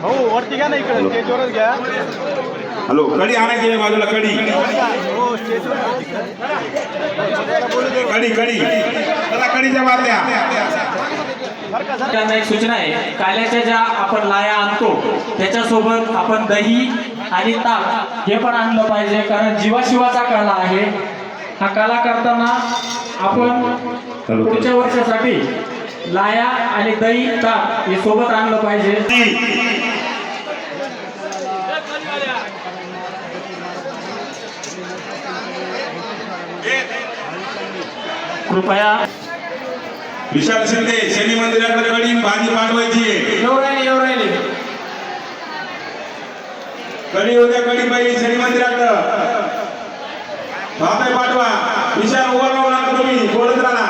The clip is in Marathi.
भाऊ वरती घ्या ना इकडे स्टेजवरच घ्या. हॅलो. कडी आणायची आहे बाजूला कडी. हो कडी कडी. चला कडीच्या बाटल्या त्यांना एक सूचना आहे. काल्याच्या ज्या आपण लाया आणतो त्याच्यासोबत आपण दही आणि ताक हे पण आणलं पाहिजे. कारण जीवाशिवाचा कला आहे. हा कला करताना आपण पुढच्या वर्षासाठी लाया आणि दही ताक हे सोबत आणलं पाहिजे. कृपया विशाल शिंदे शनी मंदिराकडे गडी भाजी पाठवायची. कडी उद्या कडी पाहिजे शनी मंदिराकडे भापे पाठवा. विशाल उभा राहू लागतो तुम्ही बोलत राहा.